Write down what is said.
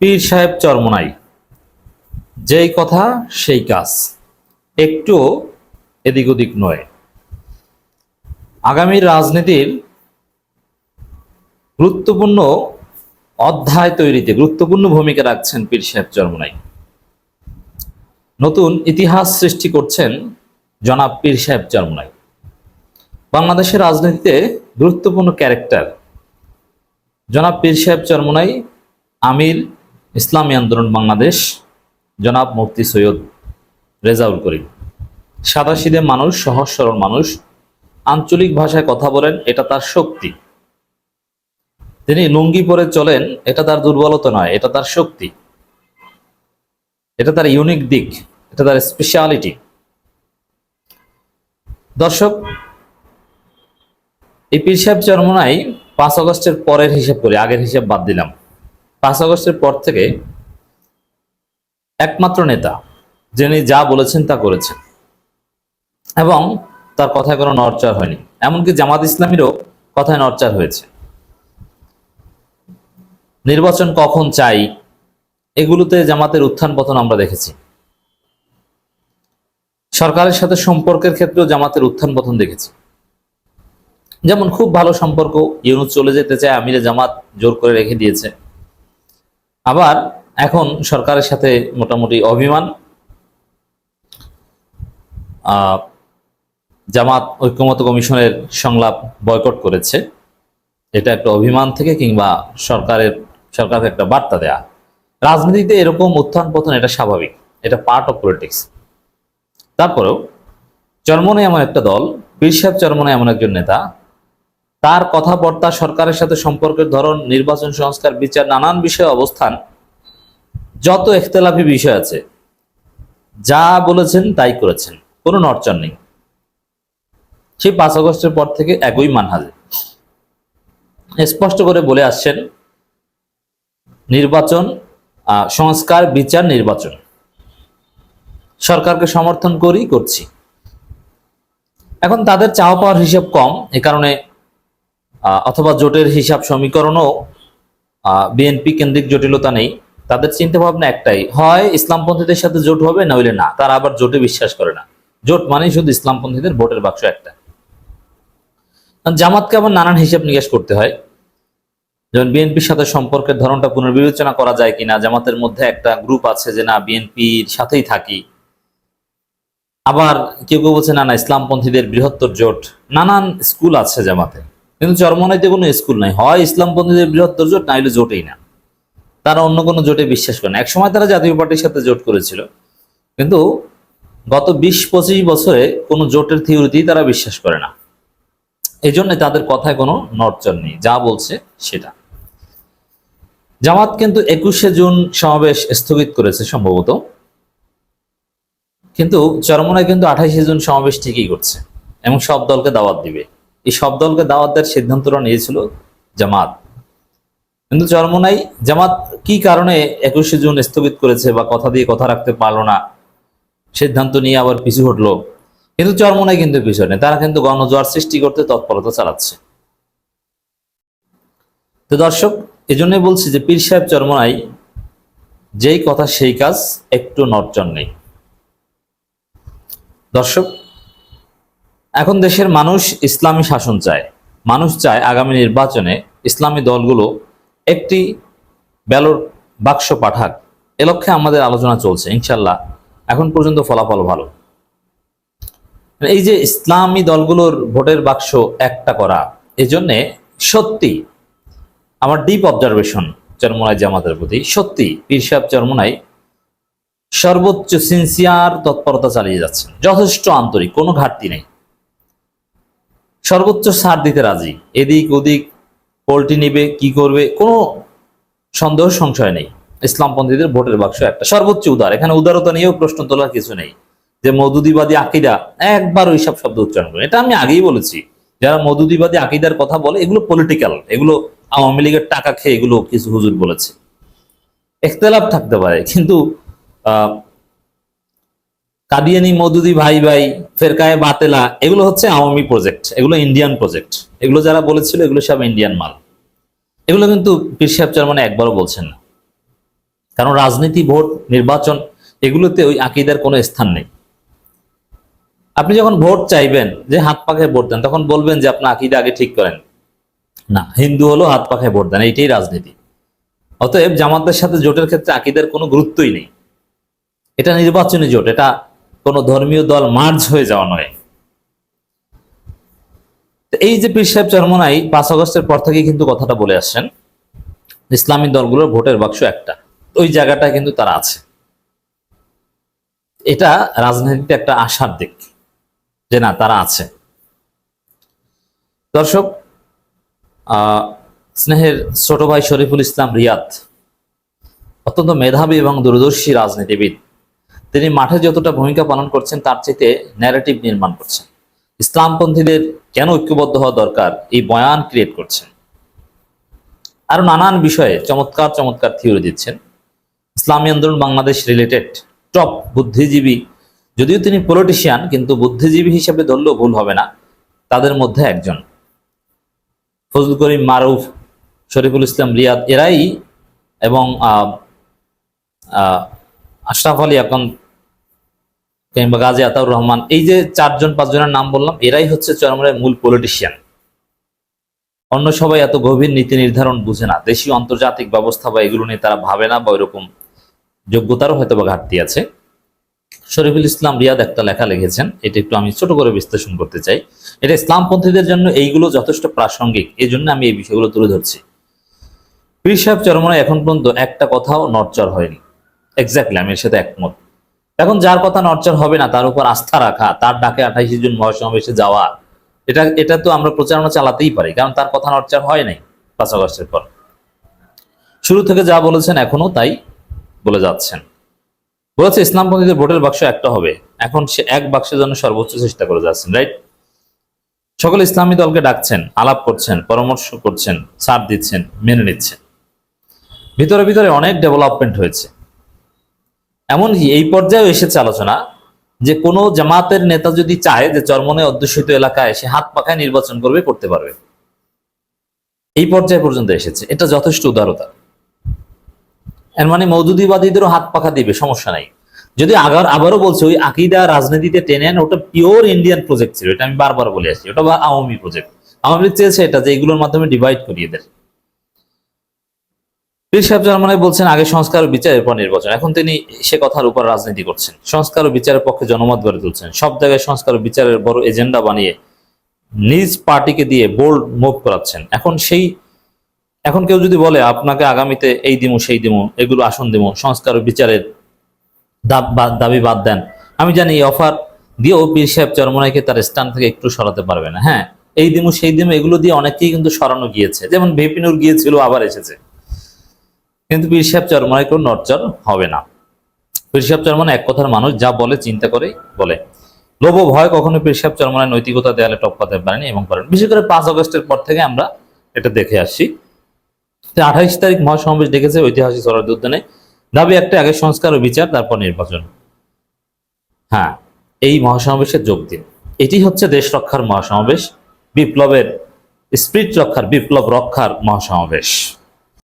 পীর সাহেব চরমনাই। যেই কথা, সেই কাজ। একটুও এদিক ওদিক নয়। আগামী রাজনীতির গুরুত্বপূর্ণ অধ্যায় তৈরিতে গুরুত্বপূর্ণ ভূমিকা রাখছেন পীর সাহেব চরমনাই। নতুন ইতিহাস সৃষ্টি করছেন জনাব পীর সাহেব চরমনাই। বাংলাদেশের রাজনীতিতে গুরুত্বপূর্ণ ক্যারেক্টার জনাব পীর সাহেব চরমনাই, আমির ইসলামী আন্দোলন বাংলাদেশ, জনাব মুফতি সৈয়দ রেজাউল করিম। সাদাসিদে মানুষ, সহজ সরল মানুষ, আঞ্চলিক ভাষায় কথা বলেন, এটা তার শক্তি। তিনি লুঙ্গি পরে চলেন, এটা তার দুর্বলতা নয়, এটা তার শক্তি। এটা তার ইউনিক দিক, এটা তার স্পেশালিটি দর্শক, এই পীর সাহেব চরমনাই পাঁচ আগস্টের পরের হিসাব করি, আগের হিসাব বাদ দিলাম। পাঁচ আগস্টের পর থেকে একমাত্র নেতা, যিনি যা বলেছেন তা করেছেন। এবং তার কথায় কোনো নড়চড় হয়নি। এমনকি জামাত ইসলামীরও কথায় নরচার হয়েছে। নির্বাচন কখন চাই, এগুলোতে জামাতের উত্থান পতন আমরা দেখেছি। সরকারের সাথে সম্পর্কের ক্ষেত্রেও জামাতের উত্থান পতন দেখেছি। যেমন খুব ভালো সম্পর্ক, ইউনুস চলে যেতে চায়, আমিরে জামাত জোর করে রেখে দিয়েছে। আবার এখন সরকারের সাথে মোটামুটি অভিমান জামাত ঐক্যমত কমিশনের সংলাপ বয়কট করেছে। এটা একটা অভিমান থেকে কিংবা সরকারের, সরকারকে একটা বার্তা দেয়া। রাজনীতিতে এরকম উত্থান পতন এটা স্বাভাবিক, এটা পার্ট অফ পলিটিক্স তারপরেও চরমনে এমন একটা দল, পীর সাহেব চরমনে এমন একজন নেতা তার কথাবার্তা, সরকারের সাথে সম্পর্কের ধরন, নির্বাচন সংস্কার, বিচার, নানান বিষয়ে অবস্থান, যত এখতলাফি বিষয় আছে, যা বলেছেন তাই করেছেন, কোনো নড়চর নেই। সেই পাঁচ আগস্টের পর থেকে একই মানহাজে। স্পষ্ট করে বলে আসছেন, নির্বাচন সংস্কার, বিচার, নির্বাচন। সরকারকে সমর্থন করি করছি। এখন তাদের চাওয়া পাওয়ার হিসেব কম, এ কারণে অথবা জোটের হিসাব সমীকরণও বিএনপি কেন্দ্রিক জটিলতা নেই। তাদের চিন্তা ভাবনা একটাই, হয় ইসলামপন্থীদের সাথে জোট হবে না নইলে না, তারা আবার জোটে বিশ্বাস করে না। জোট মানেই শুধু ইসলামপন্থীদের ভোটের বাক্স একটা। জামাতকে আবার নানান হিসাব নিকাশ করতে হয়। যেমন বিএনপির সাথে সম্পর্কের ধরনটা পুনর্বিবেচনা করা যায় কিনা, জামাতের মধ্যে একটা গ্রুপ আছে যে না বিএনপির সাথেই থাকি। আবার কেউ কেউ বলছে, না না, ইসলামপন্থীদের বৃহত্তর জোট। নানান স্কুল আছে জামাতে। কিন্তু চরমনাইতে কোনো স্কুল নাই। হয় ইসলামপন্থীদের বৃহত্তর জোট না হলে জোটেই না। তারা অন্য কোনো জোটে বিশ্বাস করে না। একসময় তারা জাতীয় পার্টির সাথে জোট করেছিল। কিন্তু গত বিশ পঁচিশ বছরে কোনো জোটের থিওরিতেই তারা বিশ্বাস করে না। এই জন্য তাদের কথায় কোনো নড়চড় নেই। যা বলছে সেটা। জামাত কিন্তু একুশে জুন সমাবেশ স্থগিত করেছে সম্ভবত। কিন্তু চরমনায় কিন্তু আঠাইশে জুন সমাবেশ ঠিকই করছে এবং সব দলকে দাওয়াত দিবে। এই সব দলকে দাওয়াত দেওয়ার সিদ্ধান্তটা নিয়েছিল জামাত। কিন্তু চরমনাই জামাত কি কারণে একুশে জুন স্থগিত করেছে বা কথা দিয়ে কথা রাখতে পারল না? সিদ্ধান্ত নিয়ে আবার পিছু হটলো। কিন্তু চরমনাই কিন্তু পিছু নেই তারা কিন্তু গণজোয়ার সৃষ্টি করতে তৎপরতা চালাচ্ছে। তো দর্শক, এজন্যই বলছি যে পীর সাহেব চরমনাই যেই কথা, সেই কাজ একটু নড়চড় নেই। দর্শক এখন দেশের মানুষ ইসলামী শাসন চায়। মানুষ চায় আগামী নির্বাচনে ইসলামী দলগুলো একটি ব্যালট বাক্স পাঠাক। এ লক্ষ্যে আমাদের আলোচনা চলছে, ইনশাল্লাহ। এখন পর্যন্ত ফলাফল ভালো। এই যে ইসলামী দলগুলোর ভোটের বাক্স একটা করা, এজন্যে সত্যি আমার ডিপ অবজারভেশন চরমোনাই জামাতের প্রতি, সত্যি পীর সাহেব চরমোনাই সর্বোচ্চ সিনসিয়ার তৎপরতা চালিয়ে যাচ্ছেন। যথেষ্ট আন্তরিক, কোনো ঘাটতি নেই। সর্বোচ্চ ছাড় দিতে রাজি। এদিক ওদিক পোল্টি নিবে, কি করবে, কোনো সন্দেহ, সংশয় নেই। ইসলামপন্থীদের ভোটের বাক্স একটা। সর্বোচ্চ উদার। এখানে উদারতা নিয়েও প্রশ্ন তোলার কিছু নেই। যে মধুদিবাদী আকিদা একবার ওইসব শব্দ উচ্চারণ করে এটা আমি আগেই বলেছি। যারা মধুদিবাদী আকিদার কথা বলে, এগুলো পলিটিক্যাল এগুলো আওয়ামী লীগের টাকা খেয়ে এগুলো কিছু হুজুর বলেছে। একতলাপ থাকতে পারে, কিন্তু কাদিয়ানি মধুদি ভাই ভাই, ফেরকায় বাতেলা, এগুলো হচ্ছে আওয়ামী প্রজেক্ট এগুলো ইন্ডিয়ান প্রজেক্ট এগুলো যারা বলেছিল, এগুলো সব ইন্ডিয়ান মাল। এগুলো কিন্তু পীর সাহেব চরমানে একবারও বলছেন না। কারণ রাজনীতি, ভোট, নির্বাচন, এগুলোতে ওই আকিদার কোনো স্থান নেই। আপনি যখন ভোট চাইবেন, যে হাত পাখায় ভোট দেন, তখন বলবেন যে আপনার আকিদা আগে ঠিক করেন। না, হিন্দু হলো হাত পাখায় ভোট দেন, এইটাই রাজনীতি। অতএব জামাতের সাথে জোটের ক্ষেত্রে আকিদের কোনো গুরুত্বই নেই। এটা নির্বাচনী জোট, এটা কোনো ধর্মীয় দল মার্জ হয়ে যাওয়া নয়। এই যে পীর সাহেব চরমনাই পাঁচ আগস্টের পর থেকে কিন্তু কথাটা বলে আসছেন, ইসলামী দলগুলোর ভোটের বাক্স একটা, ওই জায়গাটা কিন্তু তারা আছে। এটা রাজনীতিতে একটা আশার দিক যে না, তারা আছে। দর্শক স্নেহের ছোট ভাই শরীফুল ইসলাম রিয়াদ অত্যন্ত মেধাবী এবং দূরদর্শী রাজনীতিবিদ। তিনি মাঠে যতটা ভূমিকা পালন করছেন, তার চাইতে ন্যারেটিভ নির্মাণ করছেন। ইসলামপন্থীদের কেন ঐক্যবদ্ধ হওয়া দরকার, এই বয়ান ক্রিয়েট করছেন। আরও নানান বিষয়ে চমৎকার চমৎকার থিওরি দিচ্ছেন। ইসলামী আন্দোলন বাংলাদেশ রিলেটেড টপ বুদ্ধিজীবী, যদিও তিনি পলিটিশিয়ান কিন্তু বুদ্ধিজীবী হিসেবে ধরলেও ভুল হবে না, তাদের মধ্যে একজন। ফজল করিম মারুফ, শরীফুল ইসলাম রিয়াদ, এরাই এবং আশরাফ আলী এখন কিংবা গাজী আতাউর রহমান, এই যে চারজন, পাঁচজনের নাম বললাম, এরাই হচ্ছে চরমরের মূল পলিটিশিয়ান অন্য সবাই এত গভীর নীতি নির্ধারণ বুঝে না। দেশীয় আন্তর্জাতিক ব্যবস্থা বা এগুলো নিয়ে তারা ভাবে না বা ওইরকম যোগ্যতারও হয়তো বা ঘাটতি আছে। শরীফুল ইসলাম রিয়াদ একটা লেখা লিখেছেন, এটা একটু আমি ছোট করে বিশ্লেষণ করতে চাই। এটা ইসলামপন্থীদের জন্য এইগুলো যথেষ্ট প্রাসঙ্গিক এই জন্য আমি এই বিষয়গুলো তুলে ধরছি। পীর সাহেব চরমনায় এখন পর্যন্ত একটা কথাও নড়চড় হয়নি। এক্স্যাক্টলি আমি এর সাথে একমত। এখন যার কথা নড়চড় হবে না, তার উপর আস্থা রাখা, তার ডাকে আঠাইশে জুন মহাসমাবেশে যাওয়া, এটা এটা তো আমরা প্রচারণা চালাতেই পারি, কারণ তার কথা নড়চড় হয় নাই পাঁচ আগস্টের পর। শুরু থেকে যা বলেছেন এখনও তাই বলে যাচ্ছেন। বলেছে, ইসলামপন্থীদের ভোটের বাক্স একটা হবে। এখন সে এক বাক্সের জন্য সর্বোচ্চ চেষ্টা করে যাচ্ছেন রাইট সকল ইসলামী দলকে ডাকছেন, আলাপ করছেন, পরামর্শ করছেন, ছাড় দিচ্ছেন, মেনে নিচ্ছেন। ভিতরে ভিতরে অনেক ডেভেলপমেন্ট হয়েছে। এমনকি এই পর্যায়ে এসেছে আলোচনা যে কোনো জামাতের নেতা যদি চায় যে চরমনে অধ্যুষিত এলাকায় সে হাত পাখায় নির্বাচন করবে, করতে পারবে। এই পর্যায়ে পর্যন্ত এসেছে। এটা যথেষ্ট উদারতা। এর মানে মৌদুদিবাদীদেরও হাত পাখা দিবে, সমস্যা নাই। যদি আগার আবারও বলছে, ওই আকিদা রাজনীতিতে টেনে আন, ওটা পিওর ইন্ডিয়ান প্রজেক্ট ছিল। এটা আমি বারবার বলে আসছি। ওটা আওয়ামী প্রজেক্ট আওয়ামী চেয়েছে এটা, যে এগুলোর মাধ্যমে ডিভাইড করিয়ে দেয়। পীর সাহেব জার্মানি বলছেন, আগে সংস্কার ও বিচারের পর নির্বাচন। এখন তিনি সে কথার উপর রাজনীতি করছেন। সংস্কার ও বিচারের পক্ষে জনমত গড়ে তুলছেন। সব জায়গায় সংস্কার ও বিচারের বড় এজেন্ডা বানিয়ে নিজ পার্টিকে দিয়ে বোল্ড মুভ করাচ্ছেন। এখন সেই, এখন কেউ যদি বলে, আপনাকে আগামীতে এই দিমু, সেই দিমু, এগুলো আসন দিমু, সংস্কার ও বিচারের দাবি বাদ দেন। আমি জানি এই অফার দিয়েও পীর সাহেব চরমনাইকে তার স্থান থেকে একটু সরাতে পারবে না। হ্যাঁ এই দিমু, সেই দিমু, এগুলো দিয়ে অনেকেই কিন্তু সরানো গিয়েছে। যেমন ভেপিনুর গিয়েছিল, আবার এসেছে। কিন্তু পীর সাহেব কোনো নরচর হবে না। পীর সাহেব এক কথার মানুষ যা বলে, চিন্তা করে বলে। লোভ ভয় কখনো পীর সাহেব নৈতিকতা দেয়ালে টপকাতে পারেনি এবং পারেন বিশেষ করে পাঁচ অগস্টের পর থেকে আমরা এটা দেখে আসছি। আঠাইশ তারিখ মহাসমাবেশ দেখেছে ঐতিহাসিক সরার উদ্যানে দাবি একটা আগে সংস্কার ও বিচার, তারপর নির্বাচন। হ্যাঁ এই মহাসমাবেশে যোগ দিন। এটি হচ্ছে দেশ রক্ষার মহাসমাবেশ, বিপ্লবের, স্পিরিট রক্ষার, বিপ্লব রক্ষার মহাসমাবেশ।